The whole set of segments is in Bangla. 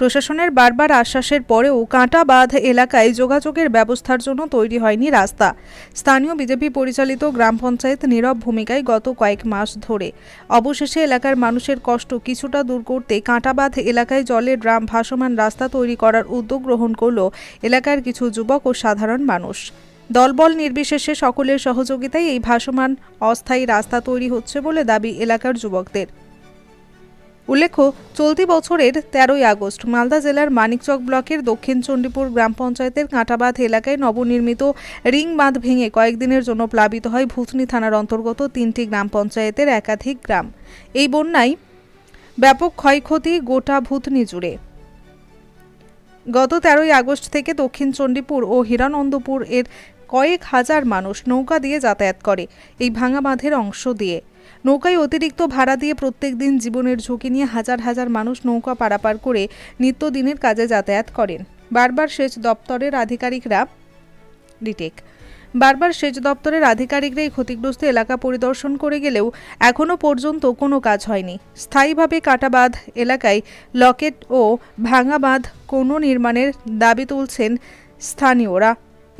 প্রশাসনের বারবার আশ্বাসের পরেও কাঁটা বাঁধ এলাকায় যোগাযোগের ব্যবস্থার জন্য তৈরি হয়নি রাস্তা। স্থানীয় বিজেপি পরিচালিত গ্রাম পঞ্চায়েত নীরব ভূমিকায় গত কয়েক মাস ধরে। অবশেষে এলাকার মানুষের কষ্ট কিছুটা দূর করতে কাঁটাবাঁধ এলাকায় জলের ড্রাম ভাসমান রাস্তা তৈরি করার উদ্যোগ গ্রহণ করল এলাকার কিছু যুবক ও সাধারণ মানুষ। দলবল নির্বিশেষে সকলের সহযোগিতায় এই ভাসমান অস্থায়ী রাস্তা তৈরি হচ্ছে বলে দাবি এলাকার যুবকদের। উল্লেখ্য, চলতি বছরের তেরোই আগস্ট মালদা জেলার মানিকচক ব্লকের দক্ষিণ চণ্ডীপুর গ্রাম পঞ্চায়েতের কাঁটাবাঁধ এলাকায় নবনির্মিত রিং বাঁধ ভেঙে কয়েকদিনের জন্য প্লাবিত হয় ভূতনি থানার অন্তর্গত তিনটি গ্রাম পঞ্চায়েতের একাধিক গ্রাম। এই বন্যায় ব্যাপক ক্ষয়ক্ষতি গোটা ভূতনি জুড়ে। গত তেরোই আগস্ট থেকে দক্ষিণ চণ্ডীপুর ও হিরানন্দপুর এর কয়েক হাজার মানুষ নৌকা দিয়ে যাতায়াত করে এই ভাঙা বাঁধের অংশ দিয়ে। নৌকায় অতিরিক্ত ভাড়া দিয়ে প্রত্যেক দিন জীবনের ঝুঁকি নিয়ে হাজার হাজার মানুষ নৌকা পারাপার করে নিত্যদিনের কাজে যাতায়াত করেন। বারবার সেচ দপ্তরের আধিকারিকরা ডিটেক বারবার সেচ দপ্তরের আধিকারিকরা এই ক্ষতিগ্রস্ত এলাকা পরিদর্শন করে গেলেও এখনও পর্যন্ত কোনো কাজ হয়নি। স্থায়ীভাবে কাটাবাঁধ এলাকায় লকেট ও ভাঙা বাঁধ কোনো নির্মাণের দাবি তুলছেন স্থানীয়রা।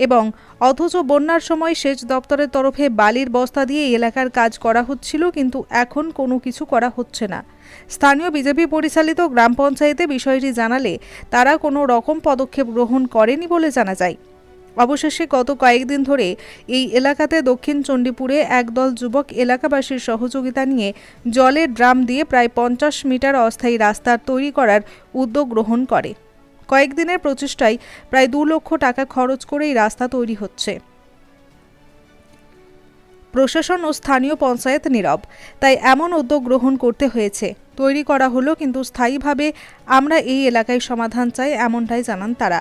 এবং অথচ বন্যার সময় সেচ দপ্তরের তরফে বালির বস্তা দিয়ে এলাকার কাজ করা হচ্ছিল, কিন্তু এখন কোনো কিছু করা হচ্ছে না। স্থানীয় বিজেপি পরিচালিত গ্রাম পঞ্চায়েতে বিষয়টি জানালে তারা কোনো রকম পদক্ষেপ গ্রহণ করেনি বলে জানা যায়। অবশেষে গত কয়েকদিন ধরে এই এলাকাতে দক্ষিণ চণ্ডীপুরে একদল যুবক এলাকাবাসীর সহযোগিতা নিয়ে জলের ড্রাম দিয়ে প্রায় পঞ্চাশ মিটার অস্থায়ী রাস্তার তৈরি করার উদ্যোগ গ্রহণ করে। কয়েকদিনের প্রচেষ্টায় প্রায় দু লক্ষ টাকা খরচ করে এই রাস্তা তৈরি হচ্ছে। প্রশাসন ও স্থানীয় পঞ্চায়েত নীরব, তাই এমন উদ্যোগ গ্রহণ করতে হয়েছে। তৈরি করা হলো কিন্তু স্থায়ীভাবে আমরা এই এলাকায় সমাধান চাই এমনটাই জানান তারা।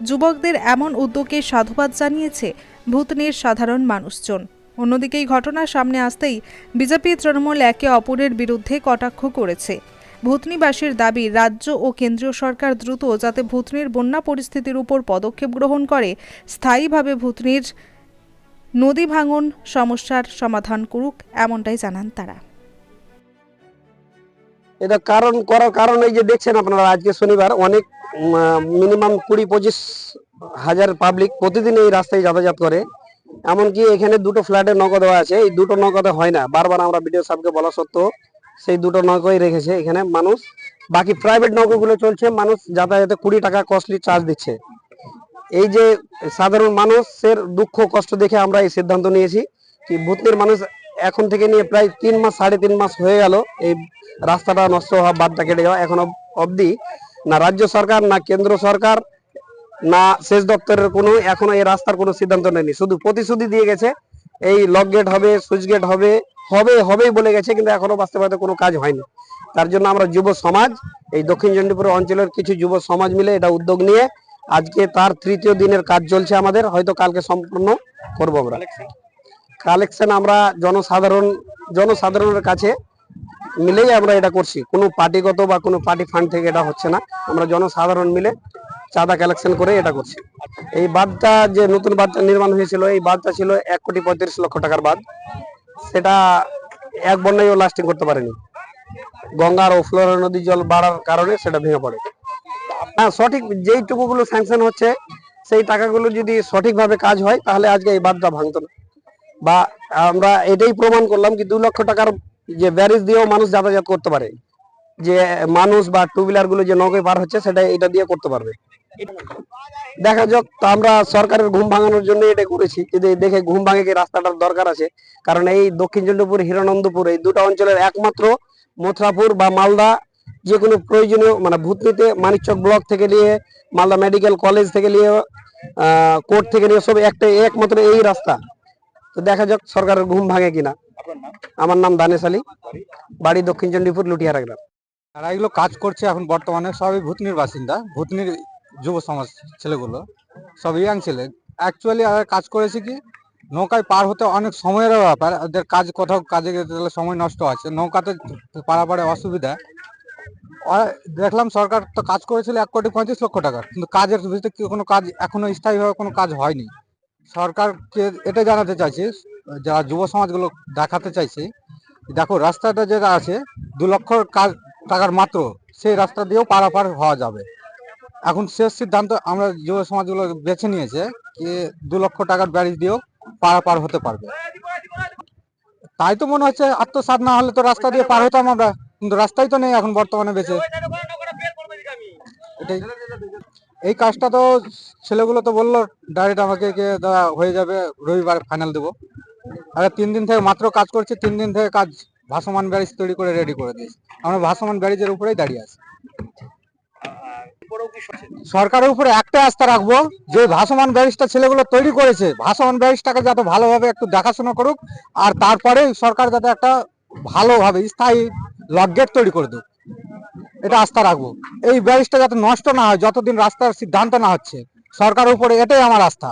যুবকদের এমন উদ্যোগে সাধুবাদ জানিয়েছে ভূতনির সাধারণ মানুষজন। অন্যদিকে এই ঘটনার সামনে আসতেই বিজেপি তৃণমূল একে অপরের বিরুদ্ধে কটাক্ষ করেছে। ভূতনিবাসীর দাবি, রাজ্য ও কেন্দ্রীয় সরকার দ্রুত যাতে ভূতনির বন্যা পরিস্থিতির উপর পদক্ষেপ গ্রহণ করে, স্থায়ীভাবে ভূতনির নদী ভাঙন সমস্যার সমাধান করুক, এমনটাই জানান তারা। এটা কারণ, করার কারণ এই যে দেখছেন আপনারা, আজকে শনিবার অনেক মিনিমাম কুড়ি পঁচিশ হাজার পাবলিক প্রতিদিন এই রাস্তায় যাতায়াত করে। এমনকি এখানে দুটো ফ্ল্যাটের নৌকা দেওয়া আছে, এই দুটো নৌকাতে হয় না। বারবার আমরা বিডিও সাহেবকে বলা সত্ত্বেও সেই দুটো নৌকাই রেখেছে। এখানে মানুষ, বাকি প্রাইভেট নৌকাগুলো চলছে, মানুষ যাতায়াতে কুড়ি টাকা কস্টলি চার্জ দিচ্ছে। এই যে সাধারণ মানুষের দুঃখ কষ্ট দেখে আমরা এই সিদ্ধান্ত নিয়েছি কি ভূতনির মানুষ এখন থেকে নিয়ে প্রায় তিন মাস, সাড়ে তিন মাস হয়ে গেল এই রাস্তাটা নষ্ট হওয়া বাদটা কেটে যাওয়া এখন অবধি। না রাজ্য সরকার, না কেন্দ্র সরকার, না সেচ দপ্তরের কোনো, এখনও এই রাস্তার কোনো সিদ্ধান্ত নেয়নি। শুধু প্রতিশ্রুতি দিয়ে গেছে, এই লক গেট হবে সুইচ গেট হবে হবে, হবেই বলে গেছে, কিন্তু এখনও বাস্তবায়িত কোনো কাজ হয়নি। তার জন্য আমরা যুব সমাজ, এই দক্ষিণ চণ্ডীপুর অঞ্চলের কিছু যুব সমাজ মিলে এটা উদ্যোগ নিয়ে আজকে তার তৃতীয় দিনের কাজ চলছে আমাদের, হয়তো কালকে সম্পূর্ণ করব আমরা। কালেকশন আমরা জনসাধারণ, জনসাধারণের কাছে মিলেই আমরা এটা করছি। কোনো পার্টিগত বা কোনো পার্টি ফান্ড থেকে এটা হচ্ছে না। আমরা জনসাধারণ মিলে চাঁদা কালেকশন করে এটা করছি। এই বাঁধটা যে নতুন বাঁধটা নির্মাণ হয়েছিল, এই বাঁধটা ছিল এক কোটি পঁয়ত্রিশ লক্ষ টাকার বাঁধ। সেটা এক বন্যায়ও লাস্টিং করতে পারেনি। গঙ্গার ও ফ্লোরা নদীর জল বাড়ার কারণে সেটা ভেঙে পড়ে। হ্যাঁ সঠিক যেই টুকুগুলো স্যাংশন হচ্ছে, সেই টাকাগুলো যদি সঠিকভাবে কাজ হয়, তাহলে আজকে এই বাঁধটা ভাঙতো না। বা আমরা এটাই প্রমাণ করলাম কি দু লক্ষ টাকার যে ব্যারেজ দিয়েও মানুষ যাতায়াত করতে পারে। যে মানুষ বা টু হুইলারগুলো যে নৌকায় পার হচ্ছে, সেটা এটা দিয়ে করতে পারবে। দেখা যাক, তো আমরা সরকারের ঘুম ভাঙানোর জন্য এটা করেছি। যদি দেখে ঘুম ভাঙে কি রাস্তাটার দরকার আছে? কারণ এই দক্ষিণ চন্দ্রপুর হিরানন্দপুর এই দুটো অঞ্চলের একমাত্র মথুরাপুর বা মালদা যে কোনো প্রয়োজনীয় মানে ভূতনিতে মানিকচক ব্লক থেকে নিয়ে মালদা মেডিকেল কলেজ থেকে নিয়ে কোর্ট থেকে নিয়ে সব একটা একমাত্র এই রাস্তা। তো দেখা যাক সরকারের ঘুম ভাঙে কিনা। আমার নাম দানেশ আলী, বাড়ি দক্ষিণ চণ্ডীপুর লুটিয়ারা গ্রাম। তারা এগুলো কাজ করছে এখন বর্তমানে, সবই ভূতনির বাসিন্দা। ভূতনির যুব সমাজ ছেলেগুলো, সব ইয়াং ছেলে। অ্যাকচুয়ালি আর কাজ করেছে কি, নৌকায় পার হতে অনেক সময়ের ব্যাপার। ওদের কাজ কোথাও কাজে গেলে সময় নষ্ট আছে। নৌকাতে পারাপারে অসুবিধা। দেখলাম সরকার তো কাজ করেছিল এক কোটি পঁয়ত্রিশ লক্ষ টাকা। কিন্তু কাজের ভিতরে কোনো কাজ, এখনও স্থায়ীভাবে কোনো কাজ হয়নি। সরকারকে এটা জানাতে চাইছি যারা যুব সমাজগুলো দেখাতে চাইছি। দেখো, রাস্তাটা যেটা আছে, দু লক্ষ কাজ টাকার মাত্র। সেই রাস্তা দিয়েও পারাপার হওয়া যাবে। এখন শেষ সিদ্ধান্ত আমরা যুব সমাজগুলো বেছে নিয়েছে কি দু লক্ষ টাকার ব্যারিজ দিয়েও পারাপার হতে পারবে। তাই তো মনে হচ্ছে আত্মসাৎ না হলে তো রাস্তা দিয়ে পার হতাম আমরা, কিন্তু রাস্তাই তো নেই এখন বর্তমানে বেঁচে। এই কাজটা তো ছেলেগুলো তো বলল, ডাইরেক্ট আমাকে দাদা হয়ে যাবে, রবিবার ফাইনাল দেবো। আরে তিন দিন থেকে মাত্র কাজ করছি, তিন দিন থেকে কাজ ভাসমান ব্যারিজ তৈরি করে রেডি করে দিয়েছি। আমরা ভাসমান ব্যারিজের উপরেই দাঁড়িয়ে আছি। সরকারের উপরে একটা আস্থা রাখব যে ভাসমান ব্যারিজটা ছেলেগুলো তৈরি করেছে ভাসমান ব্যারিজটাকে যাতে ভালোভাবে একটু দেখাশোনা করুক আর তারপরে সরকার যাতে একটা ভালোভাবে স্থায়ী লকগেট তৈরি করে দেবে এটা আস্থা রাখব। এই ব্যারিজটা যাতে নষ্ট না হয় যতদিন রাস্তার সিদ্ধান্ত না হচ্ছে সরকারের উপরে এটাই আমার আস্থা।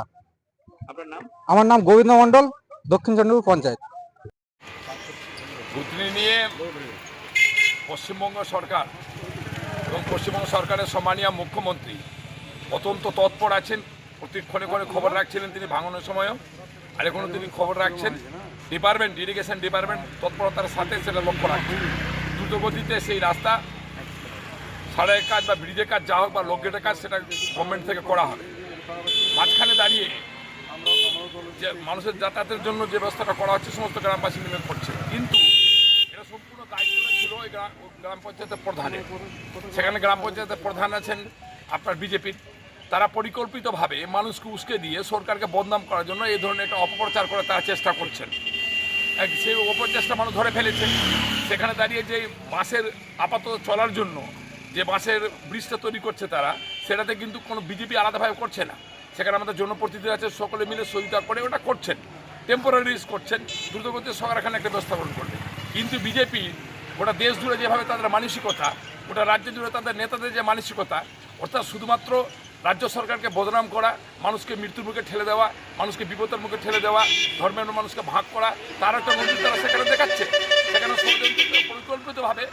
আমার নাম গোবিন্দ মন্ডল দক্ষিণ চন্দ্রপুর পঞ্চায়েত। নিয়ে পশ্চিমবঙ্গ সরকার এবং পশ্চিমবঙ্গ সরকারের সম্মানীয় মুখ্যমন্ত্রী। অত্যন্ত তৎপর আছেন প্রতিক্ষণে করে খবর রাখছিলেন তিনি ভাঙনের সময়ও। আর এখনও তিনি খবর রাখছেন, ডিপার্টমেন্ট, ইরিগেশন ডিপার্টমেন্ট তৎপরতার সাথে সেটা লক্ষ্য রাখছে। দ্রুতগতিতে সেই রাস্তা সাড়ের কাজ বা ব্রিজের কাজ যা হোক বা লোকগেটের কাজ সেটা গভর্নমেন্ট থেকে করা হবে। মাঝখানে দাঁড়িয়ে যে মানুষের যাতায়াতের জন্য যে ব্যবস্থাটা করা হচ্ছে, সমস্ত গ্রামবাসী মিলে করছে কিন্তু এটা সম্পূর্ণ দায়িত্বটা ছিল ওই গ্রাম পঞ্চায়েতের প্রধানের সেখানে গ্রাম পঞ্চায়েতের প্রধান আছেন আপনার বিজেপির। তারা পরিকল্পিতভাবে মানুষকে উস্কে দিয়ে সরকারকে বদনাম করার জন্য এই ধরনের একটা অপপ্রচার করে তারা চেষ্টা করছেন। সেই অপচেষ্টা মানুষ ধরে ফেলেছে। সেখানে দাঁড়িয়ে যে বাসের আপাতত চলার জন্য যে বাসের ব্রিজটা তৈরি করছে তারা, সেটাতে কিন্তু কোনো বিজেপি আলাদাভাবে করছে না। সেখানে আমাদের জনপ্রতিনিধি আছে, সকলে মিলে সহিতা করে ওটা করছেন। টেম্পোরারিজ করছেন। দ্রুতগতিতে সরকার এখানে একটা ব্যবস্থা করবে কিন্তু বিজেপি গোটা দেশ জুড়ে যেভাবে তাদের মানসিকতা, গোটা রাজ্য জুড়ে তাদের নেতাদের যে মানসিকতা, অর্থাৎ শুধুমাত্র রাজ্য সরকারকে বদনাম করা, মানুষকে মৃত্যুর মুখে ঠেলে দেওয়া, মানুষকে বিপদের মুখে ঠেলে দেওয়া, ধর্মের মানুষকে ভাগ করা, তার একটা নজির তারা সেখানে দেখাচ্ছে। সেখানে পরিকল্পিতভাবে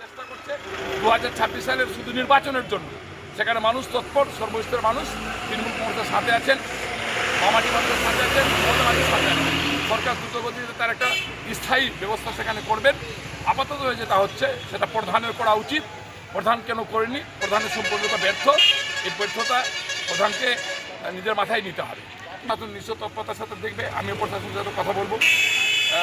চেষ্টা করছে দু হাজার ছাব্বিশ সালের শুধু নির্বাচনের জন্য। সেখানে মানুষ তৎপর, সর্বস্তরের মানুষ, তৃণমূল কংগ্রেসের সাথে আছেন মামাটি মানুষের সাথে আছেন সাথে আছেন। সরকার দ্রুতগতিতে তার একটা স্থায়ী ব্যবস্থা সেখানে করবেন। আপাতত যেটা হচ্ছে, সেটা প্রধানের করা উচিত। প্রধান কেন করেনি? প্রধানের সম্পূর্ণতা ব্যর্থ। এই ব্যর্থতা প্রধানকে নিজের মাথায় নিতে হবে। নতুন নিশ্চয় তৎপরতার সাথে দেখবে, আমিও প্রশাসনের সাথে কথা বলব।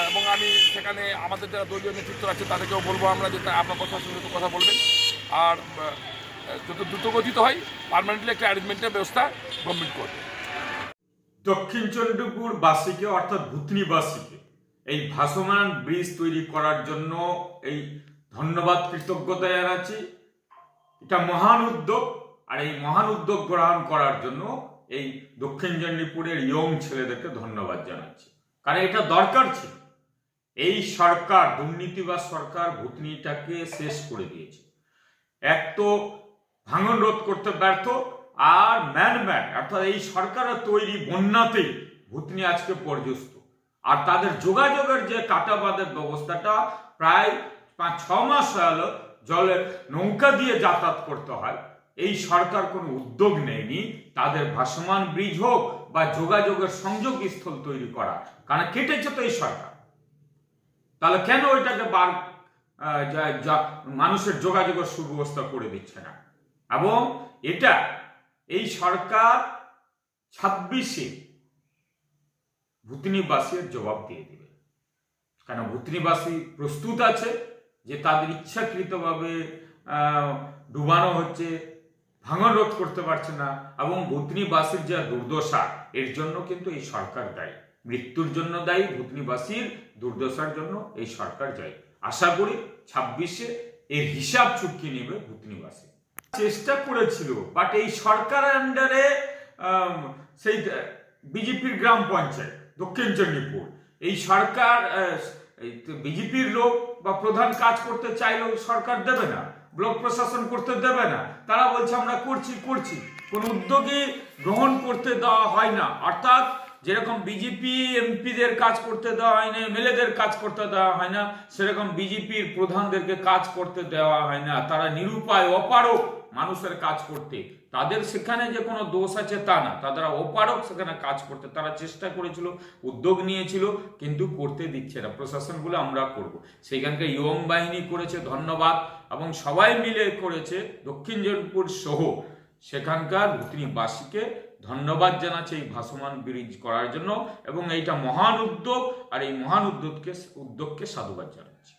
এবং আমি সেখানে আমাদের যারা দলীয় নেতৃত্ব আছে, তাদেরকেও বলব আমরা যে আপনার প্রশাসনের সাথে কথা বলবেন। আর যত দ্রুতগতিতে হয় পারমানেন্টলি একটা অ্যারেঞ্জমেন্টের ব্যবস্থা গভর্নমেন্ট করবে। দক্ষিণ চন্দ্রপুর বাসীকে, অর্থাৎ ভূতনি বাসীকে এই ভাসমান ব্রিজ তৈরি করার জন্য এই ধন্যবাদ, কৃতজ্ঞতা জানাচ্ছি। এটা মহান উদ্যোগ আর এই মহান উদ্যোগ গ্রহণ করার জন্য এই দক্ষিণ চন্দ্রপুরের ইয়ং ছেলেদেরকে ধন্যবাদ জানাচ্ছি। কারণ এটা দরকার ছিল। এই সরকার দুর্নীতিবাজ সরকার ভূতনিটাকে শেষ করে দিয়েছে। এক তো ভাঙন রোধ করতে ব্যর্থ আর ম্যান ম্যান, অর্থাৎ এই সরকারের তৈরি বন্যাতেই ভূতনি আজকে পর্যস্ত। আর তাদের যোগাযোগের যে কাটাবাদের ব্যবস্থাটা প্রায় পাঁচ, ছ মাস হলো জলের নৌকা দিয়ে যাতায়াত করতে হয়। এই সরকার কোনো উদ্যোগ নেয়নি, তাদের ভাসমান ব্রিজ হোক বা যোগাযোগের সংযোগ স্থল তৈরি করা, কারণ কেটেছে তো এই সরকার। তাহলে কেন ওইটাকে বার মানুষের যোগাযোগের সুব্যবস্থা করে দিচ্ছে না? এবং এটা এই সরকার ছাব্বিশে ভূতনিবাসীর জবাব দিয়ে দেবে। কেন ভূতনিবাসী প্রস্তুত আছে যে তাদের ইচ্ছাকৃতভাবে ডুবানো হচ্ছে, ভাঙন রোধ করতে পারছে না, এবং ভূতনিবাসীর যা দুর্দশা, এর জন্য কিন্তু এই সরকার দায়ী। মৃত্যুর জন্য দায়ী, ভূতনিবাসীর দুর্দশার জন্য এই সরকার দায়ী। আশা করি ছাব্বিশে এর হিসাব চুক্তি নেবে ভূতনিবাসী। চেষ্টা করেছিল বাট এই সরকারের আন্ডারে সেই বিজেপির গ্রাম পঞ্চায়েত, দক্ষিণ চণ্ডীপুর এই সরকার বিজেপির লোক বা প্রধান কাজ করতে চাইলেও সরকার দেবে না, ব্লক প্রশাসন করতে দেবে না, তারা বলছে আমরা করছি করছি, কোন উদ্যোগই গ্রহণ করতে দেওয়া হয় না, অর্থাৎ যেরকম বিজেপি এমপিদের কাজ করতে দেওয়া হয় না, এমএলএদের কাজ করতে দেওয়া হয় না, সেরকম বিজেপির প্রধানদেরকে কাজ করতে দেওয়া হয় না, তারা নিরুপায় অপারক মানুষের কাজ করতে। তাদের সেখানে যে কোনো দোষ আছে তা না। তারা অপারক সেখানে কাজ করতে। তারা চেষ্টা করেছিল, উদ্যোগ নিয়েছিল, কিন্তু করতে দিচ্ছে না। প্রশাসনগুলো আমরা করব। সেইখানকার ইয়ং বাহিনী করেছে, ধন্যবাদ। এবং সবাই মিলে করেছে দক্ষিণ জনপুর সহ। সেখানকার ভূতনিবাসীকে ধন্যবাদ জানাচ্ছে এই ভাসমান ব্রিজ করার জন্য। এবং এইটা মহান উদ্যোগ, আর এই মহান উদ্যোগকে উদ্যোগকে সাধুবাদ জানাচ্ছি।